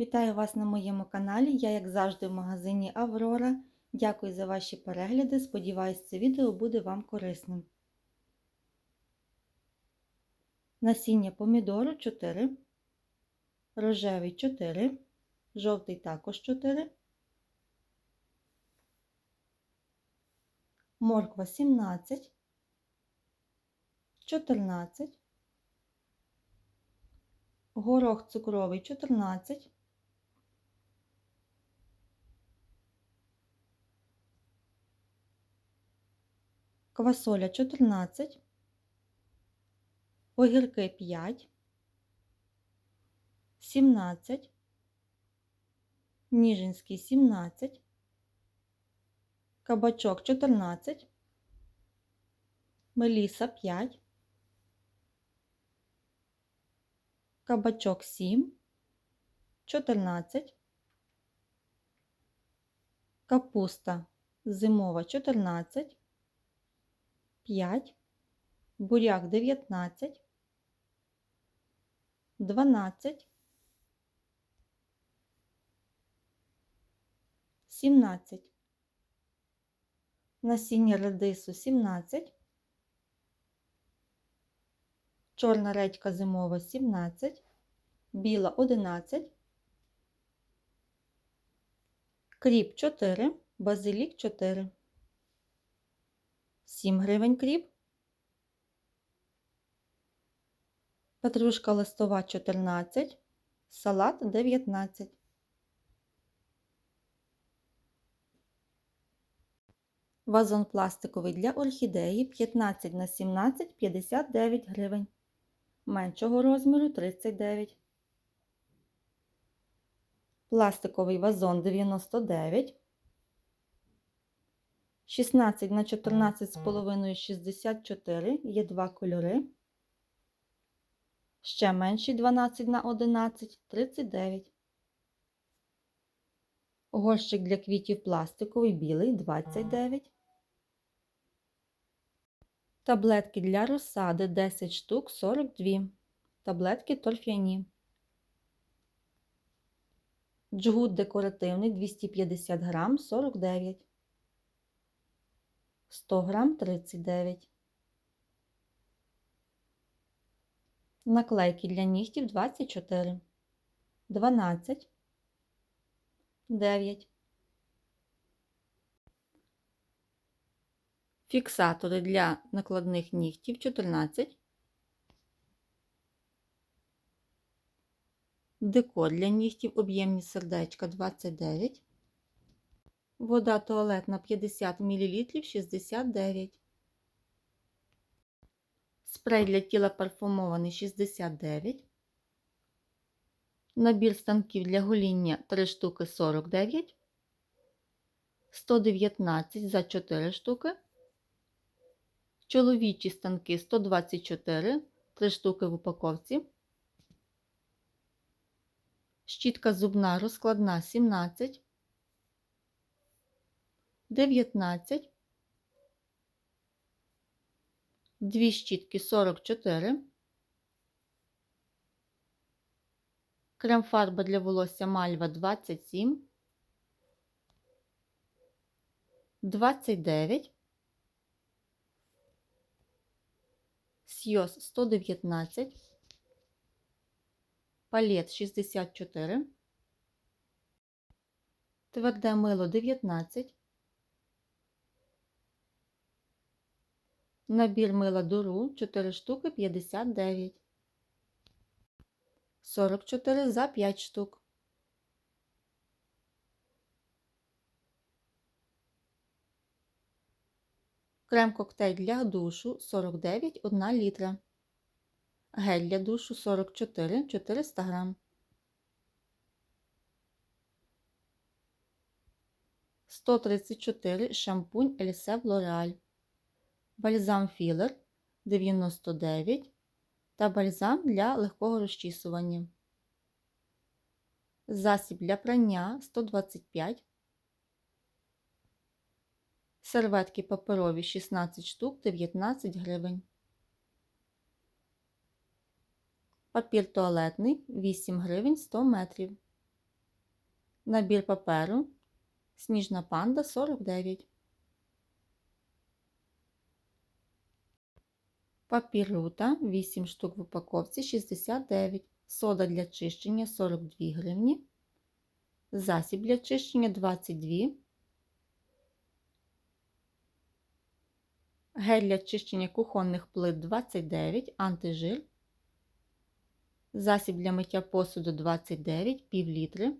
Вітаю вас на моєму каналі. Я, як завжди, в магазині Аврора. Дякую за ваші перегляди. Сподіваюсь, це відео буде вам корисним. Насіння помідору 4, рожевий 4, жовтий також 4, морква 17, 14, горох цукровий 14, квасоля 14, огірки 5, 17, ніжинський 17, кабачок 14, меліса 5, кабачок 7, 14, капуста зимова 14, 5, буряк 19, 12, 17, насіння редису 17, чорна редька зимова 17, біла 11, кріп 4, базилік 4, 7 гривень кріп, петрушка листова 14, салат 19. Вазон пластиковий для орхідеї 15 на 17 59 гривень. Меншого розміру 39. Пластиковий вазон 99. 16 на 14 з половиною 64. Є два кольори. Ще менший 12 на 11 39. Горщик для квітів пластиковий білий 29. Таблетки для розсади 10 штук 42. Таблетки торфяні. Джгут декоративний 250 грам 49. 100 грам 39. Наклейки для нігтів 24. 12. 9. Фіксатори для накладних нігтів 14. Декор для нігтів об'ємні сердечка 29. Вода туалетна 50 мл 69. Спрей для тіла парфумований 69. Набір станків для гоління 3 штуки 49. 119 за 4 штуки. Чоловічі станки 124, 3 штуки в упаковці. Щітка зубна розкладна 17, 19, дві щітки 44, крем-фарба для волосся Мальва 27, 29, Сйоз 119, палет 64, тверде мило 19, набір мила дуру 4 штуки 59, 44 за 5 штук. Крем-коктейль для душу 49 1 літра. Гель для душу 44 400 грам. 134 шампунь Елісе L'Oreal. Бальзам філер 99 та бальзам для легкого розчісування. Засіб для прання 125 Серветки паперові 16 штук 19 гривень. Папір туалетний 8 гривень 100 метрів. Набір паперу. Сніжна панда 49. Папір рута 8 штук в упаковці 69. Сода для чищення 42 гривні. Засіб для чищення 22. Гель для чищення кухонних плит 29, антижир. Засіб для миття посуду 29, пів літри.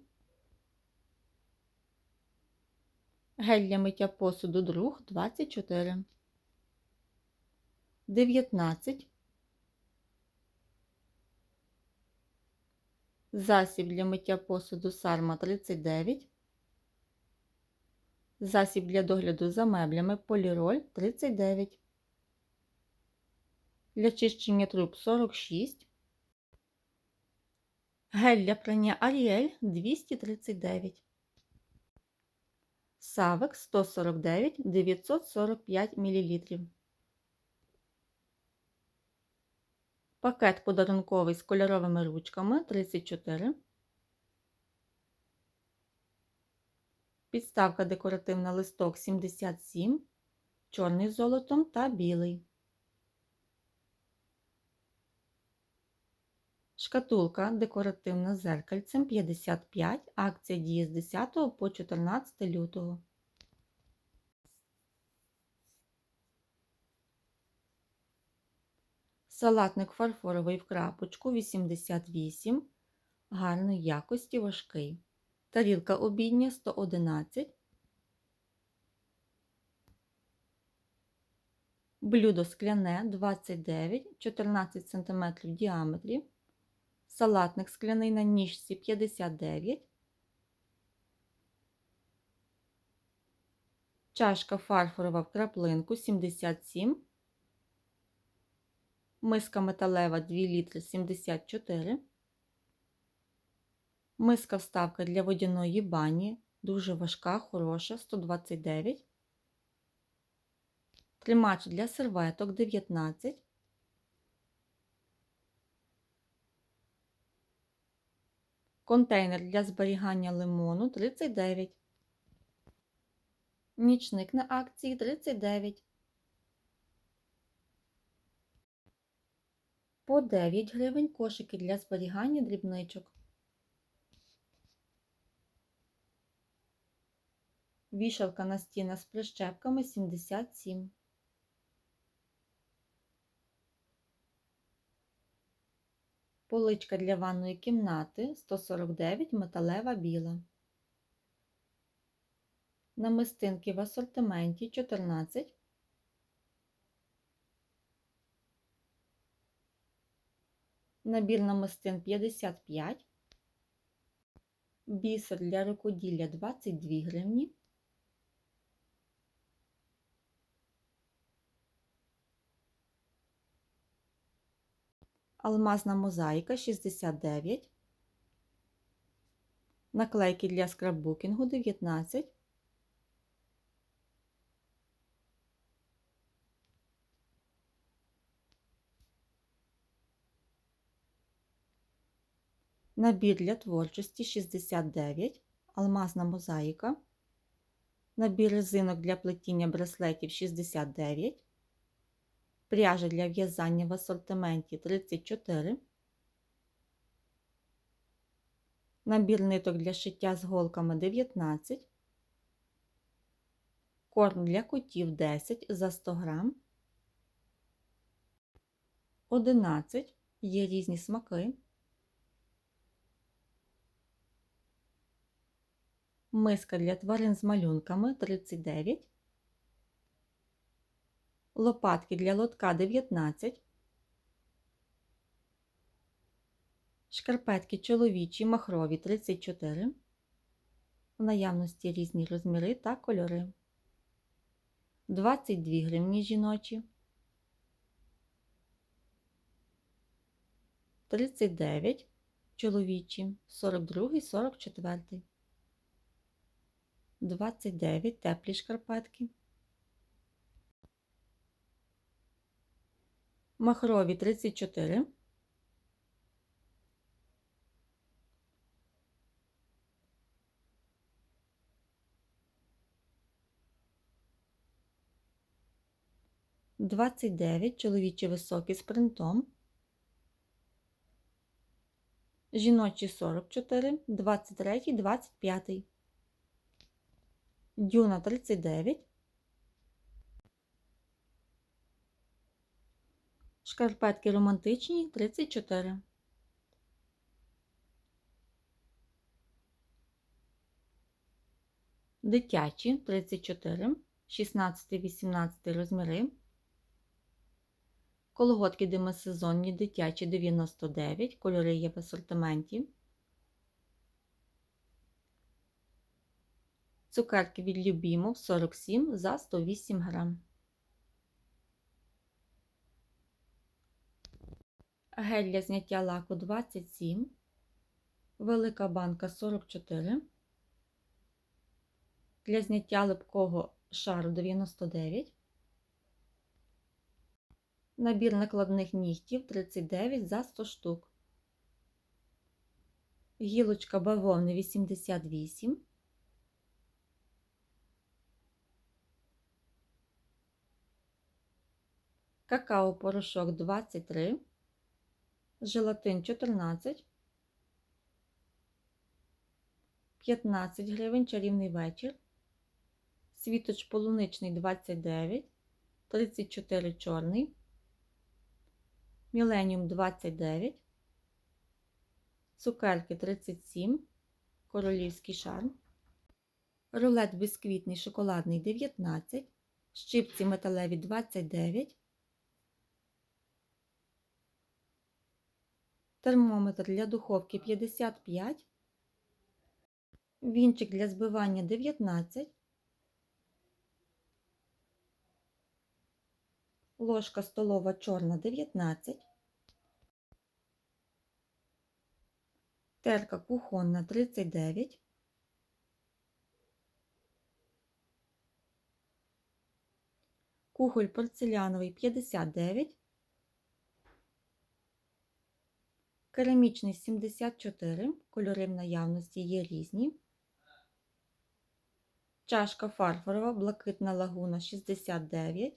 Гель для миття посуду друг 24. 19. Засіб для миття посуду сарма 39. Засіб для догляду за меблями поліроль 39. Для чищення труб 46. Гель для прання Аріель 239. Савек 149 945 мл. Пакет подарунковий з кольоровими ручками 34. Підставка декоративна листок 77, чорний з золотом та білий. Шкатулка декоративна зеркальцем 55, акція діє з 10 по 14 лютого. Салатник фарфоровий в крапочку 88, гарної якості важкий. Тарілка обідня 111. Блюдо скляне 29, 14 см в діаметрі. Салатник скляний на ніжці 59. Чашка фарфорова в краплинку 77. Миска металева 2 літри 74. Миска вставка для водяної бані. Дуже важка, хороша 129. Тримач для серветок 19. Контейнер для зберігання лимону 39. Нічник на акції 39. По 9 гривень кошики для зберігання дрібничок. Вішалка на стіна з прищепками 77. Поличка для ванної кімнати 149 металева біла. Намистинки в асортименті 14. Набір намистин 55. Бісер для рукоділля 22 гривні. Алмазна мозаїка 69. Наклейки для скраббукінгу 19. Набір для творчості 69, алмазна мозаїка. Набір резинок для плетіння браслетів 69. Пряжа для в'язання в асортименті 34. Набір ниток для шиття з голками 19. Корм для котів 10 за 100 грам. 11. Є різні смаки. Миска для тварин з малюнками 39. Лопатки для лотка 19. Шкарпетки чоловічі махрові 34. В наявності різні розміри та кольори. 22 гривні жіночі. 39 чоловічі, 42 44. 29 теплі шкарпетки. Махрові 34. Двадцять дев'ять чоловічі високі з принтом. Жіночі 44, 23, 25. Дюна 39. Шкарпетки романтичні 34. Дитячі 34, 16-18 розміри. Колготки демисезонні дитячі 99, кольори є в асортименті. Цукерки від Любімов 47 за 108 грам. Гель для зняття лаку 27, велика банка 44, для зняття липкого шару 99, набір накладних нігтів 39 за 100 штук, гілочка бавовни 88, какао-порошок 23, желатин 14, 15 гривень чарівний вечір, світоч полуничний 29, 34 чорний, міленіум 29, цукерки 37, королівський шарм, рулет бісквітний шоколадний 19, щипці металеві 29, термометр для духовки 55, вінчик для збивання 19, ложка столова чорна 19, терка кухонна 39, кухоль порцеляновий 59, керамічний 74, кольори в наявності є різні. Чашка фарфорова, блакитна лагуна 69.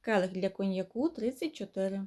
Келих для коньяку 34.